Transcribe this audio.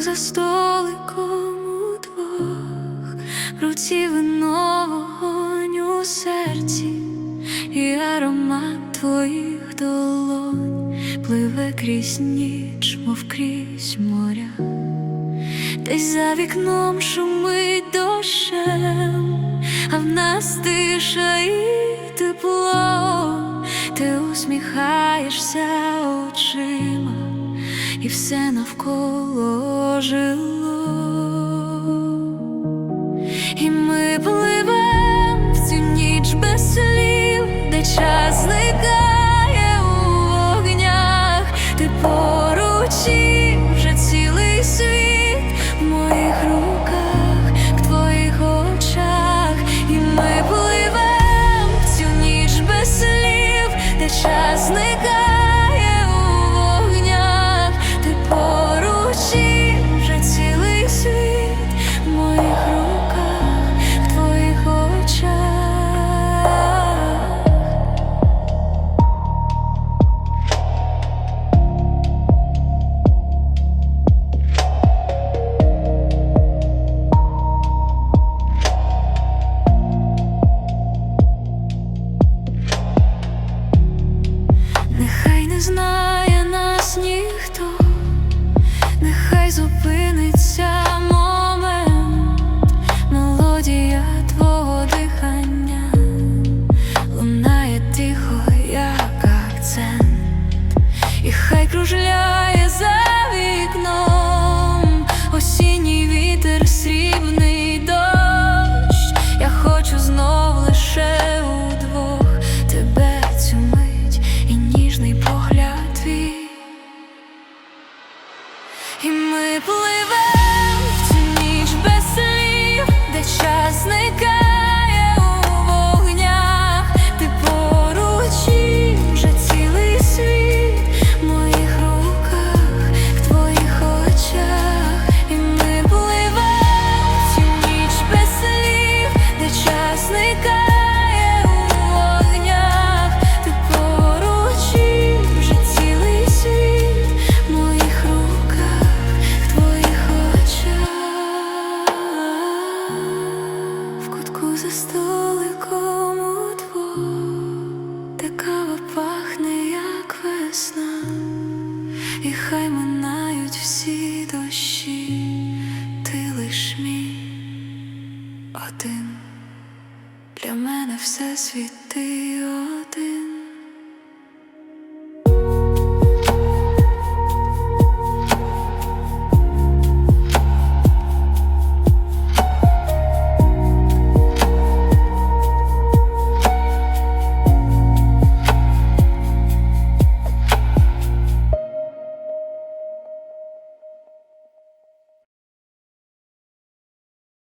за столиком удвох, в руці вино у серці, і аромат твоїх долонь пливе крізь ніч, мов крізь моря. Десь за вікном шумить дощем, а в нас тиша і тепло, ти усміхаєшся і все навколо жило, і ми пливем в цю ніч без слів, де час зникає у вогнях, ти поруч і вже цілий світ в моїх руках, в твоїх очах, і ми пливем в цю ніч без слів, де час зникає знає нас ніхто, нехай зупиниться момент, мелодія твого дихання. Лунає тихо, як акцент, і хай кружляє один. Для мене все світи один.